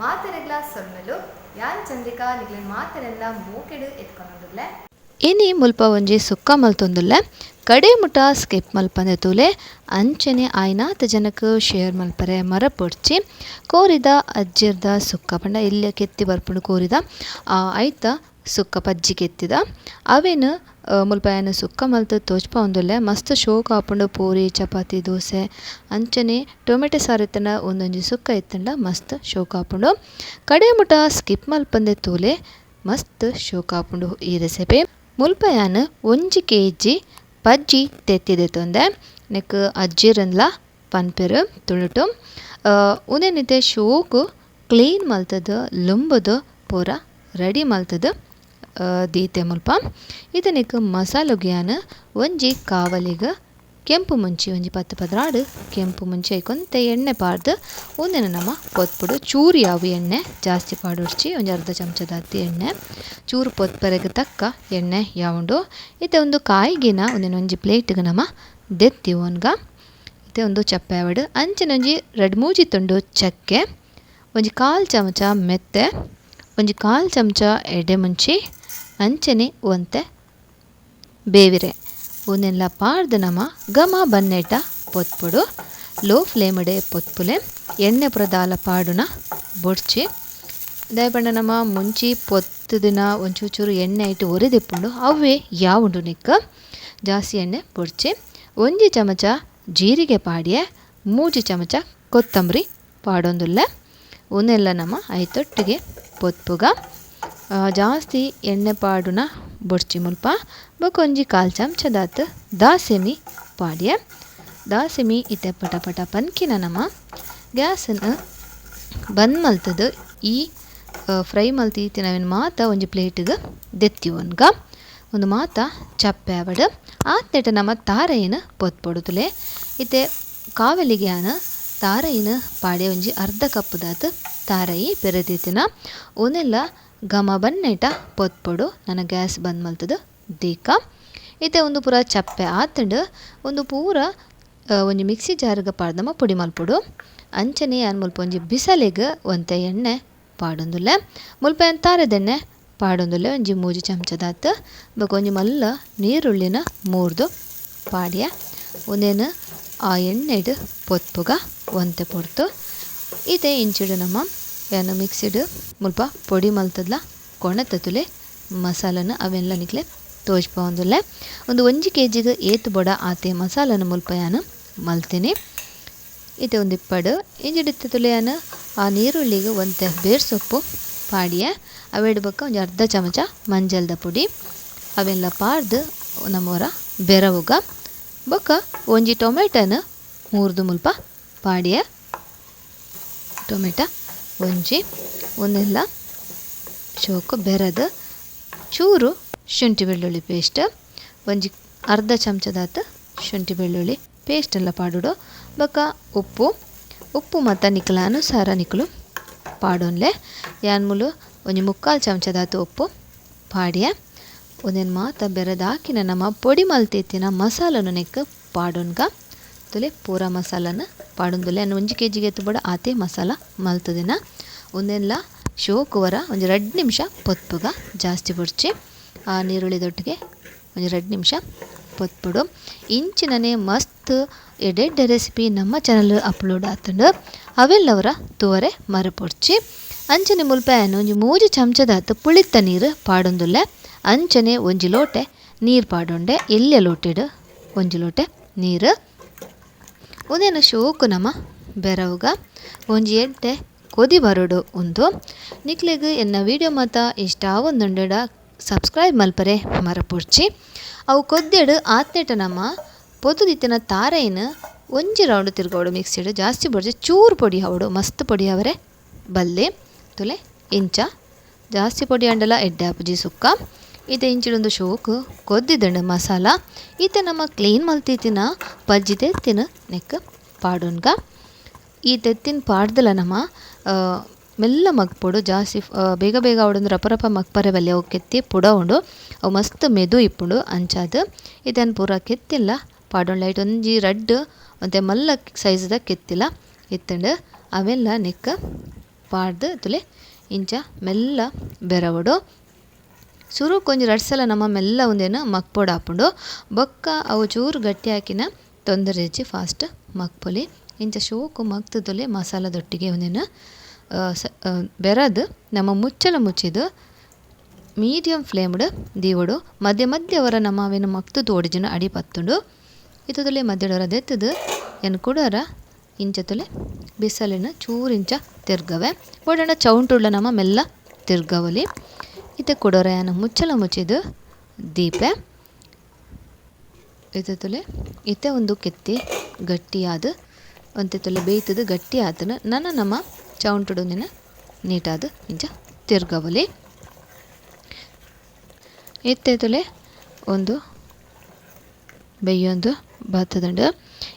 ಮಾತೆರೆಗ್ಲ ಸೊಲ್ಮೆಲು ಯಾನ್ ಚಂದ್ರಿಕಾ ನಿಗ್ಲಿನ ಮಾತರೆಲ್ಲ ಮೋಕೆಡು ಎತ್ಕೊಂಡುಲ್ಲೆ ಇನಿ ಮುಲ್ಪ ಒಂಜಿ ಸುಕ್ಕ ಮಲ್ತೊಂದುಲ್ಲೆ ಕಡೆ ಮುಟ ಸ್ಕಿಪ್ ಮಲ್ಪಂದೆ ತೂಲೆ, ಅಂಚನೆ ಆಯ್ನಾತ ಜನಕ್ ಶೇರ್ ಮಲ್ಪರೆ ಮರ ಪೊಡ್ಚಿ ಕೋರಿದ ಅಜ್ಜಿರ್ದ ಸುಕ್ಕ ಪಂಡ ಇಲ್ಲೆ ಕೆತ್ತಿ ಬರ್ಪುಂಡು ಕೋರಿದ ಆಯ್ತ ಸುಕ್ಕ ಪಜ್ಜಿ ಕೆತ್ತಿದ, ಅವೆನ್ ಮುಲ್ಪ ಆಯನ ಸುಕ್ಕ ಮಲ್ತ್ ತೋಜ್ಪ ಒಂದುಲ್ಲೆ, ಮಸ್ತ್ ಶೋ ಆಪುಂಡು ಪೂರಿ, ಚಪಾತಿ, ದೋಸೆ, ಅಂಚನೆ, ಟೊಮೆಟೊ ಸಾರು ಇತ್ತಂಡ ಒಂದೊಂಜಿ ಸುಕ್ಕ ಇತ್ತಂಡ ಮಸ್ತ್ ಶೋ ಆಪುಂಡು ಕಡೆ ಮುಟ ಸ್ಕಿಪ್ ಮಲ್ಪಂದೆ ತೂಲೆ, ಮಸ್ತ್ ಶೋ ಆಪುಂಡು ಈ ರೆಸಿಪಿ. ಮುಲ್ಪ ಯಾನ್ ಒಂಜಿ ಕೆ ಜಿ ಪಜ್ಜಿ ತೆತ್ತಿದೆ ತೊಂದೆ, ನೆಕ್ ಅಜ್ಜಿರನ್ಲ, ಪನ್ಪೆರು, ತುಳುಟು ಉದೇನಿದೆ ಶೋಕು, ಕ್ಲೀನ್ ಮಲ್ತದ, ಲುಂಬದು, ಪೂರ ರೆಡಿ ಮಲ್ತದ್. ದೀತೆ ಮುಲ್ಪ ಮಸಾಲ ಗ್ಯಾನ ಒಂಜಿ ಕಾವಲಿಗ, ಕೆಂಪು ಮುಂಚಿ, ಒಂಜಿ ಪತ್ತು ಪದ್ರಾಡ್, ಕೆಂಪು ಮುಂಚಿ ಕೊಂತ ಎಣ್ಣೆ ಪಾಡ್ದು. ಒಂದಿನ ನಮ ಪೊತ್ಪುಡು ಚೂರು ಯಾವ ಎಣ್ಣೆ, ಜಾಸ್ತಿ ಪಾಡುಡ್ಚಿ, ಒಂಜಿ ಅರ್ಧ ಚಮಚದ ಹತ್ತಿ ಎಣ್ಣೆ, ಚೂರು ಪೊತ್ಪರೆಗ್ ತಕ್ಕ ಎಣ್ಣೆ ಯಾವುಂಡು. ಇತ್ತೆ ಒಂದು ಕಾಯಿಗಿನ ಒಂದಿನ ಒಂಜಿ ಪ್ಲೇಟ್ಗೆ ನಮ ದೆತ್ತಿ ಒನ್ಗ ಇತ್ತೆ ಒಂದು ಚಪ್ಪೆ ಆವಡ್ ಅಂಚಿನೊಂಜಿ ರಡ್ ಮೂಜಿ ತುಂಡು ಚಕ್ಕೆ, ಒಂಜಿ ಕಾಲು ಚಮಚ ಮೆತ್ತೆ, ಒಂಜಿ ಕಾಲು ಚಮಚ ಎಡೆ ಮುಂಚಿ ಅಂಚನೆ ಒಂತೆ ಬೇವಿರೆ. ಉನ್ನೆಲ್ಲ ಪಾಡ್ದು ನಮ ಗಮ ಬನ್ನೆಟ ಪೊತ್ಪುಡು. ಲೋ ಫ್ಲೇಮಡೆ ಪೊತ್ಪುಲೆ. ಎಣ್ಣೆ ಪುರದಾಲ ಪಾಡುನ ಬೊಡ್ಚಿ. ದಯಪಂಡ ನಮ ಮುಂಚಿ ಪೊತ್ತು ದಿನ ಒಂಚೂಚೂರು ಚೂರು ಎಣ್ಣೆ ಇಟ್ಟು ಒರೆದಿಪ್ಪುಂಡು. ಅವೇ ಯಾವುಂಡು ನಿಕ್ಕ? ಜಾಸ್ತಿ ಎಣ್ಣೆ ಬೊಡ್ಚಿ. ಒಂಜಿ ಚಮಚ ಜೀರಿಗೆ ಪಾಡಿಯೆ. ಮೂಜಿ ಚಮಚ ಕೊತ್ತಂಬರಿ ಪಾಡೊಂದುಲ್ಲೆ. ಉನ್ನೆಲ್ಲ ನಮ್ಮ ಐತೊಟ್ಟಿಗೆ ಪೊತ್ಪುಗ. ಜಾಸ್ತಿ ಎಣ್ಣೆ ಪಾಡುನ ಬೊಡ್ಚಿ ಮುಲ್ಪ, ಬೊಕೊಂಜಿ ಕಾಲ್ ಚಮಚದಾತ್ ದಾಸೆಮಿ ಪಾಡ್ಯ. ದಾಸೆಮಿ ಇತ್ತೆ ಪಟ ಪಟ ಪನ್ಕಿನ ನಮ. ಗ್ಯಾಸನ್ನು ಬಂದ್ ಮಲ್ತದ, ಈ ಫ್ರೈ ಮಲ್ತಿ ತಿನ್ನವಿನ ಮಾತ ಒಂಜಿ ಪ್ಲೇಟಿಗೆ ದೆತ್ತಿ ಒನ್ಗ. ಒಂದು ಮಾತ ಚಪ್ಪೆ ಆವಡ್ ಆತ್ನೆಟ ನಮ ತಾರೆಯಿನ ಪೊತ್ಪೊಡುತುಲೆ ಇತ್ತೆ ಕಾವಲಿಗ್ಯಾನ ತಾರೈನ ಪಾಡೆ ಒಂಜಿ ಅರ್ಧ ಕಪ್ಪುದಾತ್ ತಾರೈ ಪೆರೆದಿತ್ತಿನ. ಉನೆಲ್ಲ ಘಮ ಬನ್ನೇಟ ಪೊತ್ಪೊಡು ನನ್ನ ಗ್ಯಾಸ್ ಬಂದ್ ಮಲ್ತದ, ದೀಕ. ಇತ್ತೆ ಒಂದು ಪೂರ ಚಪ್ಪೆ ಆತಂಡ್ ಒಂದು ಪೂರ ಒಂಜಿ ಮಿಕ್ಸಿ ಜಾರ್ಗ ಪಾಡ್ದಮ್ಮ ಪುಡಿ ಮಲ್ಪುಡು. ಅಂಚನೆ ಯಾನ್ ಮುಲ್ಪ ಒಂಜಿ ಬಿಸಲೆಗೆ ಒಂತೆ ಎಣ್ಣೆ ಪಾಡೊಂದುಲ್ಲೆ. ಮುಲ್ಪ ಏನು ತಾರದೆಣ್ಣೆ ಪಾಡೊಂದುಲ್ಲೆ, ಒಂಜಿ ಮೂಜಿ ಚಮಚದಾತ ಬೊಕ ಒಂಜಿ ಮಲ್ಲ ನೀರುಳ್ಳಿನ ಮೂರ್ದು ಪಾಡ್ಯ. ಒಂದೇನು ಆ ಎಣ್ಣೆಡು ಪೊತ್ಪುಗ ಒಂತೆ ಪೊಡ್ತು. ಇದೆ ಇಂಚಿಡು ನಮ್ಮ ಏನು ಮಿಕ್ಸಿಡ್ ಮುಲ್ಪ ಪೊಡಿ ಮಲ್ತದ್ಲ. ಕೊಣತತುಲೆ ಮಸಾಲನ ಅವೆಲ್ಲ ನಿಕ್ಲೆ ತೋಜ್ಪ ಒಂದುಲ್ಲೆ. ಒಂದು ಒಂಜಿ ಕೆ ಜಿಗೆ ಏತ್ ಬೊಡ ಆತೆ ಮಸಾಲನ ಮುಲ್ಪ ಯಾನು ಮಲ್ತೀನಿ. ಇದು ಒಂದು ಇಪ್ಪಡು. ಇಂಜಿಡಿತ್ತ ತುಳಿಯಾನ ಆ ನೀರುಳ್ಳಿಗೆ ಒಂದು ಬೇರ್ ಸೊಪ್ಪು ಪಾಡಿಯ. ಅವೆಡ್ ಬಕ್ಕ ಒಂದು ಅರ್ಧ ಚಮಚ ಮಂಜಲ್ದ ಪುಡಿ. ಅವೆಲ್ಲ ಪಾಡ್ದು ನಮ್ಮವರ ಬೆರವುಗ. ಬೊಕ್ಕ ಒಂಜಿ ಟೊಮೆಟೊನ ಮೂರ್ದು ಮುಲ್ಪ ಪಾಡಿಯ. ಟೊಮೆಟ ಒಂಜಿ, ಒಂದೆಲ್ಲ ಶೋಕು, ಬೆರದ, ಚೂರು, ಶುಂಠಿ ಬೆಳ್ಳುಳ್ಳಿ ಪೇಸ್ಟ್, ಒಂಜಿ ಅರ್ಧ ಚಮಚದಾತ ಶುಂಠಿ ಬೆಳ್ಳುಳ್ಳಿ ಪೇಸ್ಟ್ ಎಲ್ಲ ಪಾಡುಡು. ಬೊಕ ಉಪ್ಪು ಉಪ್ಪು ಮತ್ತು ನಿಕ್ಕಲ ಅನುಸಾರ ನಿಕ್ಕಲು ಪಾಡೋನ್ಲೆ. ಯಾನ್ ಒಂಜಿ ಮುಕ್ಕಾಲು ಚಮಚದಾತ ಉಪ್ಪು ಪಾಡ್ಯೆ. ಒಂದೇನು ಮಾತ ಬೆರೆದಾಕಿನ ನಮ್ಮ ಪೊಡಿ ಮಲ್ತೆತ್ತಿನ ಮಸಾಲನು ನೆಕ್ಕ ಪಾಡೋನ್ಗ. ತುಲೆ ಪೂರ ಮಸಾಲನ ಪಾಡುಂದುಲೆ ಅನ್ನು ಒಂಜಿ ಕೆ ಜಿಗೆ ತುಬಡ ಆತೆ ಮಸಾಲ ಮಲ್ತದಿನ. ಒಂದೆಲ್ಲ ಶೋಕುವರ ಒಂಜಿ ರಡ್ಡ್ ನಿಮಿಷ ಪೊತ್ಪುಗ ಜಾಸ್ತಿ ಬುಡ್ಚಿ ಆ ನೀರುಳ್ಳಿ ದೊಟ್ಟಿಗೆ ಒಂಜಿ ರಡ್ಡ್ ನಿಮಿಷ ಪೊತ್ಪುಡು. ಇಂಚಿನನೆ ಮಸ್ತ್ ಎಡೆಡ್ಡೆ ರೆಸಿಪಿ ನಮ್ಮ ಚಾನಲ್ ಅಪ್ಲೋಡ್ ಆತುಂಡು. ಅವೆಲ್ಲವರ ತೂವರೆ ಮರಪೊಡ್ಚಿ. ಅಂಚನೆ ಮುಲ್ಪ ಏನು ಒಂಜಿ ಮೂಜಿ ಹತ್ತು ಪುಳಿತ ನೀರು ಪಾಡೊಂದುಲ್ಲೆ ಅಂಚನೆ ಒಂಜಿ ಲೋಟೆ ನೀರು ಪಾಡೊಂಡೆ. ಎಲ್ಲೆ ಲೋಟೆಡ್ ಒಂಜಿ ಲೋಟೆ ನೀರು. ಉಂದೇನು ಶೋಕು ನಮ ಬೆರವುಗ? ಒಂಜಿ ಎಡ್ಡೆ ಕೊದಿ ಬರೋಡು ಉಂದು. ನಿಕ್ಲೆಗ್ ಎನ್ನ ವಿಡಿಯೋ ಮಾತ ಇಷ್ಟ ಆವೊಂದುಂಡೆಡ ಸಬ್ಸ್ಕ್ರೈಬ್ ಮಲ್ಪರೆ ಮರಪುರ್ಚಿ. ಅವು ಕೊದ್ದೆಡು ಆತ್ನೆಟ ನಮ್ಮ ಪೊತುದಿತ್ತಿನ ತಾರೆಯಿನ ಒಂಜಿ ರೌಂಡ್ ತಿರ್ಗೋಡು ಮಿಕ್ಸಿಡು ಜಾಸ್ತಿ ಬೊಡ್ಜಿ ಚೂರು ಪೊಡಿ ಅವಡು ಮಸ್ತ್ ಪೊಡಿ ಅವರೆ. ಬಲ್ಲೆ, ತುಲೆ, ಇಂಚ, ಜಾಸ್ತಿ ಪೊಡಿ ಅಂಡಲ ಎಡ್ಡೆ ಆಪುಜಿ ಸುಕ್ಕ. ಇದೆ ಇಂಚಿಡೊಂದು ಶೋಕು ಕೊದ್ದಿದ್ದಂಡು ಮಸಾಲ. ಈತ ನಮ್ಮ ಕ್ಲೀನ್ ಮಲ್ತಿತ್ತಿನ ಪಜ್ಜಿ ತೆತ್ತಿನ ನೆಕ್ಕ ಪಾಡೋನ್ಗ. ಈ ತೆತ್ತಿನ ಪಾಡ್ದಲ ನಮ್ಮ ಮೆಲ್ಲ ಮಗ್ಪೊಡು ಜಾಸ್ತಿ ಬೇಗ ಬೇಗ ಅವಡೊಂದು ರಪ ರಪ ಮಗ್ಪರೆ ಬಲ್ಲೆ ಅವು ಕೆತ್ತಿ ಪುಡ ಉಂಡು, ಅವು ಮಸ್ತ್ ಮೆದು ಇಪ್ಪುಂಡು ಅಂಚಾದ್. ಇದನ್ನು ಪೂರ ಕೆತ್ತಿಲ್ಲ, ಪಾಡೊಂಡು ಲೈಟ್ ಒಂಜಿ ರಡ್ಡ್ ಮತ್ತು ಮಲ್ಲ ಸೈಜ್ದ ಕೆತ್ತಿಲ್ಲ, ಎತ್ತಂಡು ಅವೆಲ್ಲ ನೆಕ್ಕ ಪಾಡ್ದು ತುಲೆ ಇಂಚ ಮೆಲ್ಲ ಬೆರವಡು. ಸುರು ಕೊಂಚ ರಡ್ಸಲ ನಮ್ಮ ಮೆಲ್ಲ ಒಂದೇನು ಮಕ್ಪೊಡು ಹಾಪುಂಡು, ಬೊಕ್ಕ ಅವು ಚೂರು ಗಟ್ಟಿ ಹಾಕಿನ ತೊಂದರೆ ಹೆಚ್ಚಿ ಫಾಸ್ಟ್ ಮಗ್ಪೊಲಿ. ಇಂಚ ಶೋಕು ಮಗ್ತುದುಲೆ ಮಸಾಲದೊಟ್ಟಿಗೆ ಒಂದಿನ ಬೆರದು ನಮ್ಮ ಮುಚ್ಚಲ ಮುಚ್ಚಿದು ಮೀಡಿಯಂ ಫ್ಲೇಮ್ಡ್ ದೀವಡು, ಮಧ್ಯ ಮಧ್ಯ ಅವರ ನಮ್ಮ ಅವೇನು ಮಗ್ತು ತೋಡಿಜಿನ ಅಡಿ ಪತ್ತುಂಡು. ಇತದಲ್ಲಿ ಮಧ್ಯಡವರ ದೆತ್ತದು ಏನು ಕುಡರ ಇಂಚತಲೆ ಬಿಸಲಿನ ಚೂರಿಂಚ ತಿರ್ಗವೆ. ಒಡಣ ಚೌಂಟುಳ್ಳ ನಮ್ಮ ಮೆಲ್ಲ ತಿರ್ಗವಲಿ. ಇತ ಕೊಡೋರ ಏನು ಮುಚ್ಚಲ ಮುಚ್ಚಿದು ದೀಪೆ. ಇತ್ತುಲೆ ಇತ್ತೆ ಒಂದು ಕೆತ್ತಿ ಗಟ್ಟಿಯಾದ ಒಂತೆತೊಲೆ ಬೇಯ್ತದ ಗಟ್ಟಿ ಆತನ ನನ್ನ ನಮ್ಮ ಚೌಂಟುಡು ನಿನ್ನ ನೀಟಾದ ಇಂಚ ತಿರ್ಗವಲಿ. ಇತ್ತೆತುಲೆ ಒಂದು ಬೇಯೊಂದು ಬತ್ತದಂಡ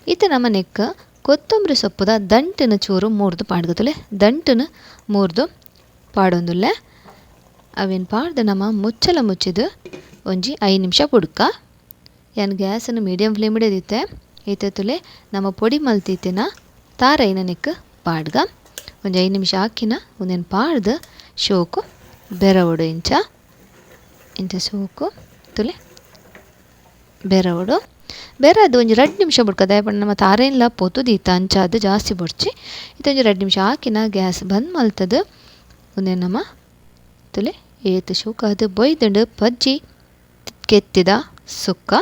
ಇತ್ತೆ ನಮ್ಮ ನೆಕ್ಕ ಕೊತ್ತಂಬರಿ ಸೊಪ್ಪುದ ದಂಟಿನ ಚೂರು ಮೂರ್ದು ಪಾಡ್ಗತುಲೆ ದಂಟನ ಮೂರ್ದು ಪಾಡೊಂದುಲ್ಲೆ. ಅವೇನು ಪಾಡ್ದು ನಮ್ಮ ಮುಚ್ಚಲ ಮುಚ್ಚಿದ ಒಂಜಿ ಐದು ನಿಮಿಷ ಬುಡ್ಕ ಯಾನ್ ಗ್ಯಾಸನ್ನು ಮೀಡಿಯಂ ಫ್ಲೇಮಿಡೆ ದಿತ್ತೆ ಈತತ್ತುಲೆ ನಮ್ಮ ಪೊಡಿ ಮಲ್ತಿತ್ತಿನ ತಾರೈನ ನಿಕ್ಕ ಪಾಡ್ಗ. ಒಂಜಿ ಐದು ನಿಮಿಷ ಹಾಕಿನ, ಒಂದೇನು ಪಾಡ್ದ್, ಶೋಕು, ಬೆರವಡು ಇಂಚ. ಇಂಚ ಶೋಕು, ತುಲೆ ಬೆರವಡು. ಬೆರದು ಒಂಜಿ ರಡ್ಡ್ ನಿಮಿಷ ಬುಡ್ಕದ ಪಂಡ ನಮ್ಮ ತಾರೆನ್ಲ ಪೊತು ದೀತ ಅದು ಜಾಸ್ತಿ ಬೊಡ್ಚಿ. ಇತ್ತೊಂಜಿ ರಡ್ಡ್ ನಿಮಿಷ ಹಾಕಿನ ಗ್ಯಾಸ್ ಬಂದ್ ಮಲ್ತದ. ಒಂದೇ ನಮ್ಮ ತುಲೆ ಏತು ಶೋಕ. ಅದು ಬೊಯ್ದಂಡು ಪಜ್ಜಿ ಕೆತ್ತಿದ. ಸುಕ್ಕ,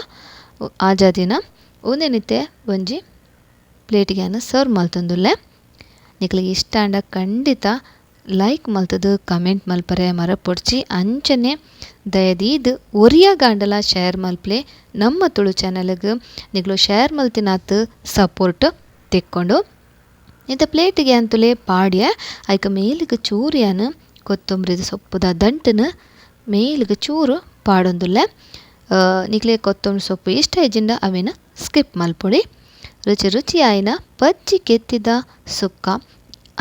ಆಜಾದಿನ ಉಂದೆನಿತ್ತೆ ಒಂಜಿ ಪ್ಲೇಟಿಗೆ ಸರ್ವ್ ಮಲ್ತೊಂದುಲ್ಲೆ. ನಿಕ್ಲಿಗೆ ಇಷ್ಟ ಅಂಡ ಖಂಡಿತ ಲೈಕ್ ಮಲ್ತದು ಕಮೆಂಟ್ ಮಲ್ಪರೆ, ಮರಪೊಡ್ಚಿ, ಅಂಚನೆ ದಯದೀದ್ ಒರಿಯ ಗಾಂಡಲ ಶೇರ್ ಮಲ್ಪ್ಲೆ ನಮ್ಮ ತುಳು ಚಾನಲ್ಗೆ ನಿಕ್ಲು ಶೇರ್ ಮಲ್ತಿನಾತ್ ಸಪೋರ್ಟ್ ತೆಕ್ಕೊಂಡು. ಇಂಥ ಪ್ಲೇಟಿಗೆ ಅಂತಲೇ ಪಾಡ್ಯ, ಐಕ ಮೇಲಿಗೆ ಚೂರಿಯನ್ನು ಕೊತ್ತಂಬರಿದ ಸೊಪ್ಪುದ ದಂಟನ ಮೇಲಿಗೆ ಚೂರು ಪಾಡೊಂದುಲ್ಲೆ. ನಿಕ್ಲೆ ಕೊತ್ತಂಬರಿ ಸೊಪ್ಪು ಇಷ್ಟ ಇಜ್ಜಿಂಡ ಅವಿನ ಸ್ಕಿಪ್ ಮಲ್ಪೊಳಿ. ರುಚಿ ರುಚಿ ಆಯ್ನ ಪಚ್ಚಿ ಕೆತ್ತಿದ ಸುಕ್ಕ.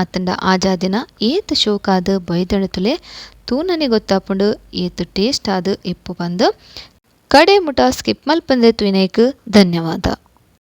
ಅತ್ತಂಡ ಆಜಾದಿನ ಏತ್ ಶೋಕಾದ ಬೈದಣತುಲೆ ತೂನನೆ ಗೊತ್ತಾಪುಂಡು, ಏತ್ ಟೇಸ್ಟ್ ಆದ ಇಪ್ಪು ಬಂದು. ಕಡೆ ಮುಟ ಸ್ಕಿಪ್ ಮಲ್ಪಂದೆ ತುಯಿನೇಕ್ ಧನ್ಯವಾದ.